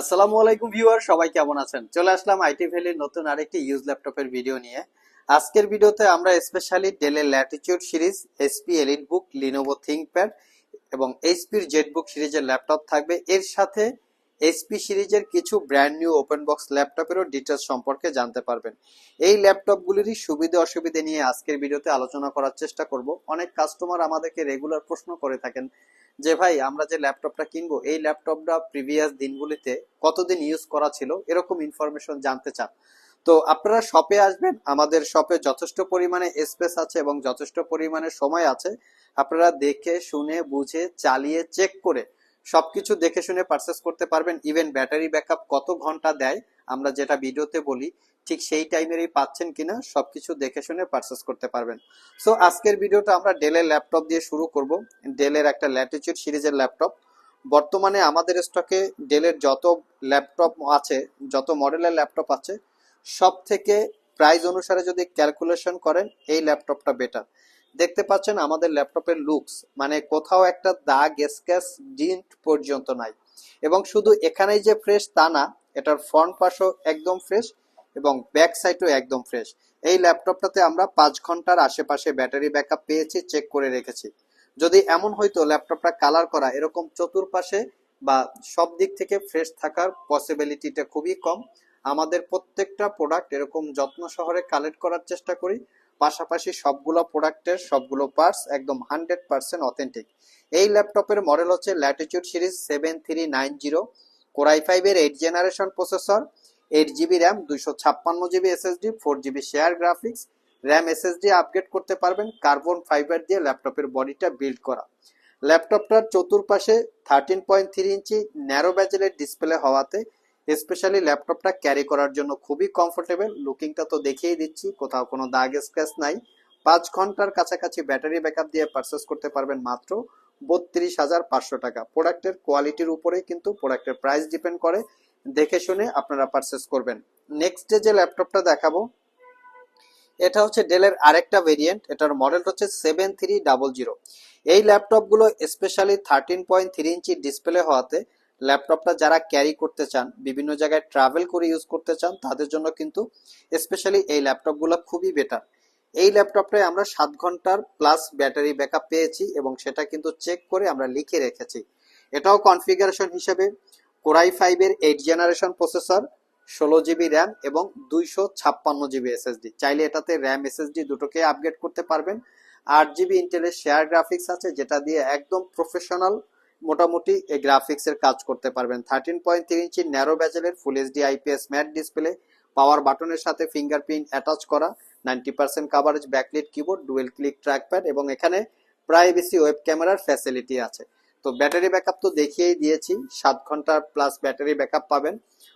আসসালামু আলাইকুম ভিউয়ার, সবাই কেমন আছেন? চলে আসলাম আইটি ভ্যালির নতুন আরেকটি ইউজ ল্যাপটপের ভিডিও নিয়ে। আজকের ভিডিওতে আমরা স্পেশালি ডেলের Latitude series SP EliteBook Lenovo ThinkPad এবং এইচপির জেটবুক সিরিজের ল্যাপটপ থাকবে। এর সাথে এইচপি সিরিজের কিছু ব্র্যান্ড নিউ ওপেন বক্স ল্যাপটপেরও ডিটেলস সম্পর্কে জানতে পারবেন। এই ল্যাপটপগুলিরই সুবিধা অসুবিধা নিয়ে আজকের ভিডিওতে আলোচনা করার চেষ্টা করব। অনেক কাস্টমার আমাদেরকে রেগুলার প্রশ্ন করে থাকেন যে ভাই, আমরা যে ল্যাপটপটা কিনবো, এই ল্যাপটপটা প্রিভিয়াস দিনগুলিতে কতদিন ইউজ করা ছিল, এরকম ইনফরমেশন জানতে চান। তো আপনারা শপে আসবেন, আমাদের শপে যথেষ্ট পরিমাণে স্পেস আছে এবং যথেষ্ট পরিমাণে সময় আছে। আপনারা দেখে, শুনে, বুঝে, চালিয়ে চেক করে সবকিছু দেখে শুনে পারচেস করতে পারবেন। ইভেন ব্যাটারি ব্যাকআপ কত ঘণ্টা দেয়, আমরা যেটা ভিডিওতে বলি ঠিক সেই টাইমেরই পাচ্ছেন কিনা সবকিছু দেখে শুনে পারচেস করতে পারবেন। সো আজকের ভিডিওটা আমরা ডেলের ল্যাপটপ দিয়ে শুরু করব। ডেলের একটা ল্যাটিচিউড সিরিজের ল্যাপটপ বর্তমানে আমাদের স্টকে ডেলের যত ল্যাপটপ আছে, যত মডেলের ল্যাপটপ আছে সব থেকে প্রাইস অনুসারে যদি ক্যালকুলেশন করেন, এই ল্যাপটপটা বেটার দেখতে পাচ্ছেন আমাদের ল্যাপটপের লুকস মানে কোথাও একটা দাগ স্ক্যাচ ডিন্ট পর্যন্ত নাই। এবং শুধু এখানেই যে ফ্রেশ তা না, এটার ফ্রন্ট পাশও একদম ফ্রেশ এবং ব্যাক সাইডও একদম ফ্রেশ এই ল্যাপটপটাতে আমরা পাঁচ ঘণ্টার আশেপাশে ব্যাটারি ব্যাকআপ পেয়েছি চেক করে রেখেছি। যদি এমন হয়তো ল্যাপটপটা কালার করা এরকম চতুর্পাশে বা সব দিক থেকে ফ্রেশ থাকার পসিবিলিটিটা খুবই কম, আমাদের প্রত্যেকটা প্রোডাক্ট এরকম যত্ন সহরে কালেক্ট করার চেষ্টা করি। পাশাপাশি সবগুলো প্রোডাক্টের সবগুলো পার্টস একদম হান্ড্রেড পার্সেন্ট অথেন্টিক এই ল্যাপটপের মডেল হচ্ছে Latitude series seven three nine zero core i ফাইভের eight generation processor eight GB RAM দুইশো ছাপ্পান্ন GB SSD four GB share graphics RAM SSD upgrade করতে পারবেন কার্বন ফাইবার দিয়ে ল্যাপটপের বডিটা বিল্ড করা। ল্যাপটপটার চতুর্পাশে thirteen point three inch narrow ব্যাজেলের display হওয়াতে স্পেশালি ল্যাপটপটা ক্যারি করার জন্য খুবই কমফোর্টেবল লুকিংটা তো দেখিয়ে দিচ্ছি, কোথাও কোনো দাগ স্ক্র্যাচ নাই। পাঁচ ঘণ্টার কাছাকাছি ব্যাটারি ব্যাকআপ দিয়ে পারচেস করতে পারবেন মাত্র বত্রিশ হাজার পাঁচশো টাকা। প্রোডাক্টের কোয়ালিটির উপরেই কিন্তু প্রোডাক্টের প্রাইস ডিপেন্ড করে। দেখে শুনে আপনারা পারচেস করবেন। নেক্সট ডে যে ল্যাপটপটা দেখাবো, এটা হচ্ছে ডেলের আরেকটা ভেরিয়েন্ট এটার মডেল হচ্ছে সেভেন থ্রি ডাবল জিরো এই ল্যাপটপগুলো specially thirteen point three inch display হওয়াতে ল্যাপটপটা যারা ক্যারি করতে চান, বিভিন্ন জায়গায় ট্রাভেল করে ইউজ করতে চান, তাদের জন্য কিন্তু স্পেশালি এই ল্যাপটপগুলো খুবই বেটার এই ল্যাপটপটায় আমরা সাত ঘণ্টার প্লাস ব্যাটারি ব্যাকআপ পেয়েছি এবং সেটা কিন্তু চেক করে আমরা লিখে রেখেছি। এটাও কনফিগারেশন হিসেবে কোরাই ফাইভের এইট জেনারেশন প্রসেসর ষোলো জিবি র্যাম এবং দুইশো ছাপ্পান্ন জিবি এসএসডি চাইলে এটাতে র্যাম এসএসডি দুটোকে আপগ্রেড করতে পারবেন। আট জিবি ইন্টেলের শেয়ার গ্রাফিক্স আছে, যেটা দিয়ে একদম প্রফেশনাল মোটামুটি এই গ্রাফিক্সের কাজ করতে পারবেন। Thirteen point three inch narrow ব্যাজেলের full HD IPS matte display power বাটনের সাথে ফিঙ্গারপ্রিন্ট অ্যাটাচ করা ninety percent coverage backlit keyboard dual click trackpad এবং এখানে প্রাইভেসি ওয়েব ক্যামেরার ফ্যাসিলিটি আছে। তো ব্যাটারি ব্যাকআপ তো দেখিয়েই দিয়েছি। সাত ঘণ্টা প্লাস ব্যাটারি ব্যাকআপ পাবেন।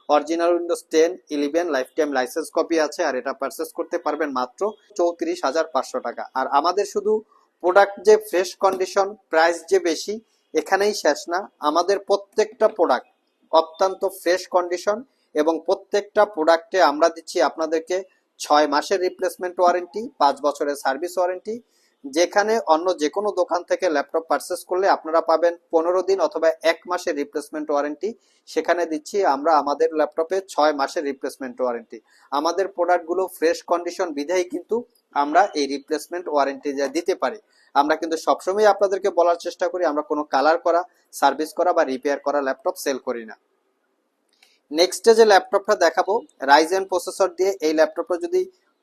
Original Windows ten eleven lifetime licence copy আছে আর এটা পারচেস করতে পারবেন মাত্র চৌত্রিশ হাজার পাঁচশো টাকা। আর আমাদের শুধু প্রোডাক্ট যে ফ্রেশ কন্ডিশন প্রাইস যে বেশি, এখানেই শেষ না। আমাদের প্রত্যেকটা প্রোডাক্ট অত্যন্ত ফ্রেশ কন্ডিশন এবং প্রত্যেকটা প্রোডাক্টে আমরা দিচ্ছি আপনাদেরকে ছয় মাসের রিপ্লেসমেন্ট ওয়ারেন্টি পাঁচ বছরের সার্ভিস ওয়ারেন্টি যেখানে অন্য যে কোনো দোকান থেকে ল্যাপটপ পারচেস করলে আপনারা পাবেন পনেরো দিন অথবা এক মাসের রিপ্লেসমেন্ট ওয়ারেন্টি সেখানে দিচ্ছি আমরা আমাদের ল্যাপটপে ছয় মাসের রিপ্লেসমেন্ট ওয়ারেন্টি আমাদের প্রোডাক্টগুলো ফ্রেশ কন্ডিশন বিধাই কিন্তু আমরা এই রিপ্লেসমেন্ট ওয়ারেন্টি দিতে পারি। আমরা কিন্তু সবসময় আপনাদেরকে বলার চেষ্টা করি, আমরা কোনো কালার করা সার্ভিস করা বা রিপেয়ার করা ল্যাপটপ সেল করি না। নেক্সট যে ল্যাপটপটা দেখাবো রাইজেন প্রসেসর দিয়ে এই ল্যাপটপটা যদি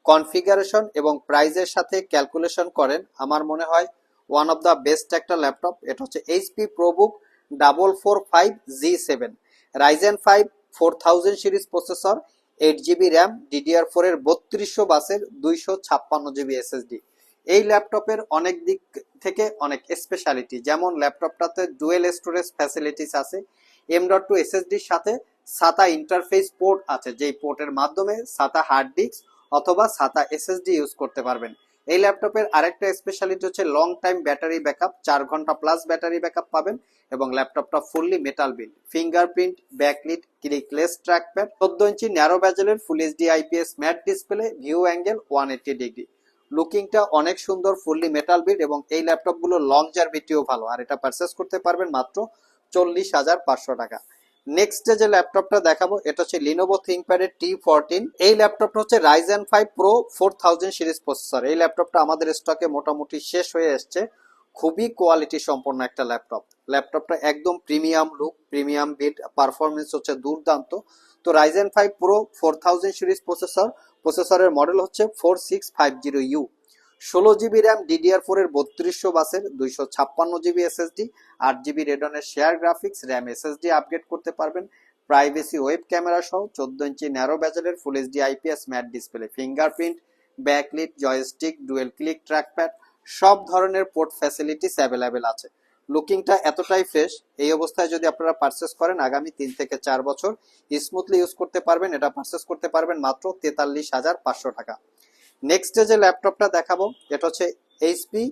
কনফিগারেশন এবং প্রাইজের সাথে ক্যালকুলেশন করেন। আমার মনে হয় ওয়ান অফ দ্য বেস্ট একটা ল্যাপটপ। এটা হচ্ছে HP ProBook double four five G seven Ryzen five four thousand series processor eight GB RAM DDR four এর বত্রিশশো বাসের দুইশো ছাপ্পান্ন জিবি এসএসডি এই ল্যাপটপের অনেক দিক থেকে অনেক স্পেশালিটি যেমন ল্যাপটপটাতে ডুয়েল স্টোরেজ ফ্যাসিলিটিস আছে এম ডট টু এসএসডির সাথে সাতা ইন্টারফেস পোর্ট আছে, যেই পোর্টের মাধ্যমে সাতা হার্ড ডিস্ক অথবা সাতা এসএসডি ইউজ করতে পারবেন। এই ল্যাপটপের আরেকটা স্পেশালিটি হচ্ছে লং টাইম ব্যাটারি ব্যাকআপ চার ঘণ্টা প্লাস ব্যাটারি ব্যাকআপ পাবেন এবং ল্যাপটপটা fully metal build fingerprint backlit clickless trackpad চোদ্দ ইঞ্চি narrow ব্যাজেলের full HD IPS matte display view angle one eighty degree লুকিংটা অনেক সুন্দর ফুললি মেটাল বিট এবং এই ল্যাপটপগুলো লং জার্ভিটিও ভালো। আর এটা পারচেস করতে পারবেন মাত্র চল্লিশ হাজার পাঁচশো টাকা। নেক্সট যে ল্যাপটপটা দেখাবো, এটা হচ্ছে লিনোভো থিঙ্কপ্যাড এর টি ফোরটিন এই ল্যাপটপটা হচ্ছে Ryzen five pro four thousand series processor এই ল্যাপটপটা আমাদের স্টকে মোটামুটি শেষ হয়ে এসছে। খুবই কোয়ালিটি সম্পন্ন একটা ল্যাপটপ ল্যাপটপটা একদম premium look premium build performance হচ্ছে দুর্দান্ত। তো Ryzen five pro four thousand series processor প্রসেসরের মডেল হচ্ছে four six five zero U ষোলো জিবি র্যাম ডিডিআর ফোর এর বত্রিশশো বাসের দুইশো ছাপ্পান্ন জিবি এসএসডি আট GB রেডনের share graphics RAM SSD upgrade করতে পারবেন। প্রাইভেসি ওয়েব ক্যামেরা সহ চোদ্দ ইঞ্চি narrow ব্যাজেলের full HD IPS matte display fingerprint backlit joystick dual click trackpad সব ধরনের পোর্ট ফ্যাসিলিটিস অ্যাভেলেবেল আছে। লুকিংটা এতটাই ফ্রেশ এই অবস্থায় যদি আপনারা পারচেস করেন, আগামী তিন থেকে চার বছর স্মুথলি ইউজ করতে পারবেন। এটা পারচেস করতে পারবেন মাত্র তেতাল্লিশ হাজার পাঁচশো টাকা। নেক্সট যে ল্যাপটপটা দেখাবো, এটা হচ্ছে এইচপি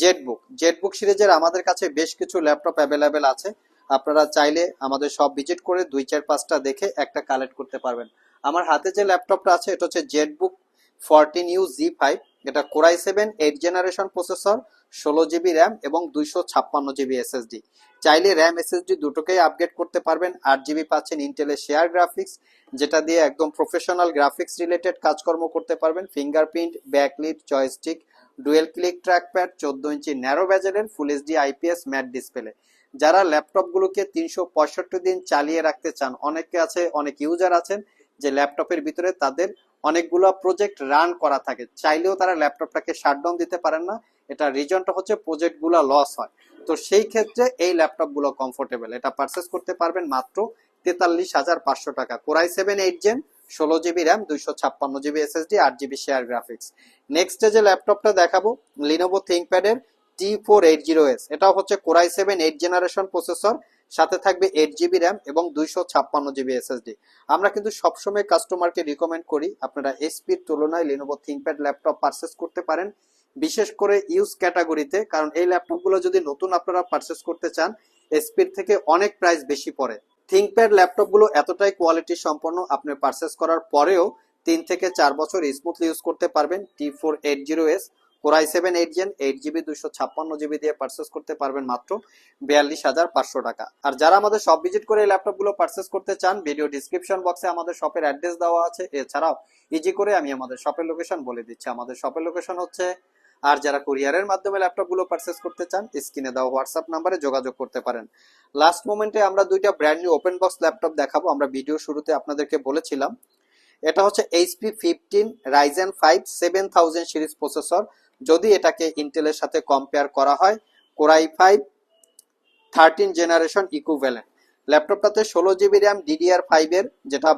জেটবুক জেটবুক সিরিজের আমাদের কাছে বেশ কিছু ল্যাপটপ অ্যাভেলেবেল আছে। আপনারা চাইলে আমাদের সব ভিজিট করে দুই চার পাঁচটা দেখে একটা কালেক্ট করতে পারবেন। আমার হাতে যে ল্যাপটপটা আছে, এটা হচ্ছে ZBook fourteen U G five এটা core i seven, eight generation processor, ষোলো জিবি র্যাম এবং দুইশো ছাপ্পান্ন জিবি এসএসডি। চাইলে র্যাম এসএসডি দুটোকেই আপগ্রেড করতে পারবেন। আট জিবি পাচ্ছেন ইন্টেলের শেয়ার গ্রাফিক্স যেটা দিয়ে একদম প্রফেশনাল গ্রাফিক্স রিলেটেড কাজকর্ম করতে পারবেন। Fingerprint backlit joystick dual click trackpad চোদ্দ ইঞ্চি narrow ব্যাজেলের full HD IPS matte display যারা ল্যাপটপগুলোকে তিনশো পঁয়ষট্টি দিন চালিয়ে রাখতে চান, অনেকে আছে, অনেক ইউজার আছেন যে ল্যাপটপের ভিতরে তাদের অনেকগুলো প্রজেক্ট রান করা থাকে। চাইলেও তারা ল্যাপটপটাকে শাটডাউন দিতে পারেন না। এটা রিজনটা হচ্ছে প্রজেক্টগুলো লস হয়। তো সেই ক্ষেত্রে এই ল্যাপটপগুলো কমফোর্টেবল এটা পারচেস করতে পারবেন মাত্র তেতাল্লিশ হাজার পাঁচশো টাকা। Core i seven eight gen ষোলো জিবি র্যাম দুইশো ছাপ্পান্ন জিবি এসএসডি আট জিবি শেয়ার গ্রাফিক্স নেক্সট যে ল্যাপটপটা দেখাবো Lenovo থিঙ্কপ্যাডের T four eight zero S এটাও হচ্ছে core i seven eight generation processor সাথে থাকবে এইট জিবি র্যাম এবং দুইশো ছাপ্পান্ন জিবি এসএসডি আমরা কিন্তু সবসময় কাস্টমারকে রিকমেন্ড করি, আপনারা এসপির তুলনায় লিনোভো থিঙ্কপ্যাড ল্যাপটপ পারচেস করতে পারেন, বিশেষ করে ইউজ ক্যাটাগরিতে কারণ এই ল্যাপটপগুলো যদি নতুন আপনারা পারচেস করতে চান এসপির থেকে অনেক প্রাইস বেশি পড়ে। থিঙ্কপ্যাড ল্যাপটপগুলো এতটাই কোয়ালিটি সম্পন্ন, আপনি পারচেস করার পরেও তিন থেকে চার বছর স্মুথলি ইউজ করতে পারবেন T four eight zero S core i seven eight gen eight GB দুশো ছাপ্পান্ন জিবি দিয়ে পারচেস করতে পারবেন মাত্র বিয়াল্লিশ হাজার পাঁচশো টাকা। আর যারা আমাদের সব ভিজিট করে এই ল্যাপটপগুলো পারচেস করতে চান ভিডিও ডিসক্রিপশন বক্সে আমাদের শপের অ্যাড্রেস দেওয়া আছে। এছাড়াও ইজি করে আমি আমাদের শপের লোকেশন বলে দিচ্ছি। আমাদের শপের লোকেশন হচ্ছে, আর যারা কুরিয়ারের মাধ্যমে ল্যাপটপগুলো পারচেস করতে চান স্ক্রিনে দেওয়া হোয়াটসঅ্যাপ নাম্বারে যোগাযোগ করতে পারেন। লাস্ট মোমেন্টে আমরা দুইটা brand new open box laptop দেখাবো। আমরা ভিডিও শুরুতে আপনাদেরকে বলেছিলাম এটা হচ্ছে HP fifteen Ryzen five seven thousand series processor যদি এটাকে ইন্টেলের সাথে কম্পেয়ার করা হয় core i five thirteen generation equivalent ল্যাপটপটাতে ষোলো জিবি র্যাম ডিডিআর ফাইভের যেটা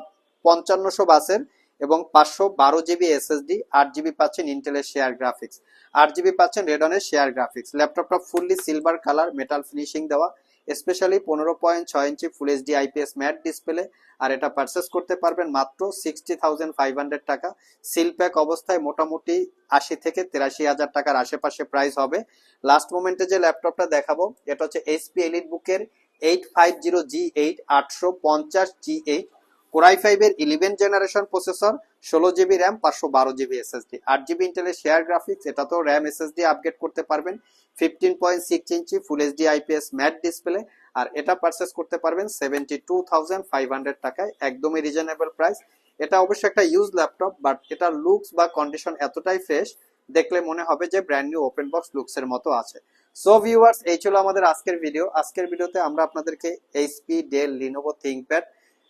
পঞ্চান্নশো বাসের, এবং পাঁচশো বারো জিবি এসএসডি আট জিবি পাচ্ছেন ইন্টেলের শেয়ার গ্রাফিক্স আট জিবি পাচ্ছেন রেডনের শেয়ার গ্রাফিক্স ল্যাপটপটা fully silver colour metal finishing দেওয়া। স্পেশালি পনেরো পয়েন্ট ছয় inch full HD IPS matte display আর এটা পারচেস করতে পারবেন মাত্র সিক্সটি থাউজেন্ড ফাইভ হান্ড্রেড টাকা। সিল প্যাক অবস্থায় মোটামুটি আশি থেকে তিরাশি হাজার টাকার আশেপাশে প্রাইস হবে। লাস্ট মোমেন্টে যে ল্যাপটপটা দেখাবো, এটা হচ্ছে এইচপি এলিট বুকের eight five zero G eight আটশো পঞ্চাশ জি এইট কোরাই ফাইভের ইলেভেন জেনারেশন প্রসেসর ষোলো জিবি র্যাম পাঁচশো বারো জিবি এসএসডি আট জিবি ইন্টেলের শেয়ার গ্রাফিক্স এটা তো র্যাম এসএসডি আপগ্রেড করতে পারবেন। Fifteen point six inch full HD IPS matte display আর এটা পারচেস করতে পারবেন seventy two thousand five hundred টাকায়, একদমই রিজনেবল প্রাইস এটা অবশ্যই একটা ইউজ ল্যাপটপ বাট এটা লুকস বা কন্ডিশন এতটাই ফ্রেশ দেখলে মনে হবে যে brand new open box looks এর মতো আছে। সো ভিউয়ার্স এই ছিল আমাদের আজকের ভিডিও আজকের ভিডিওতে আমরা আপনাদেরকে এইচপি ডেল লিনোভো থিঙ্কপ্যাড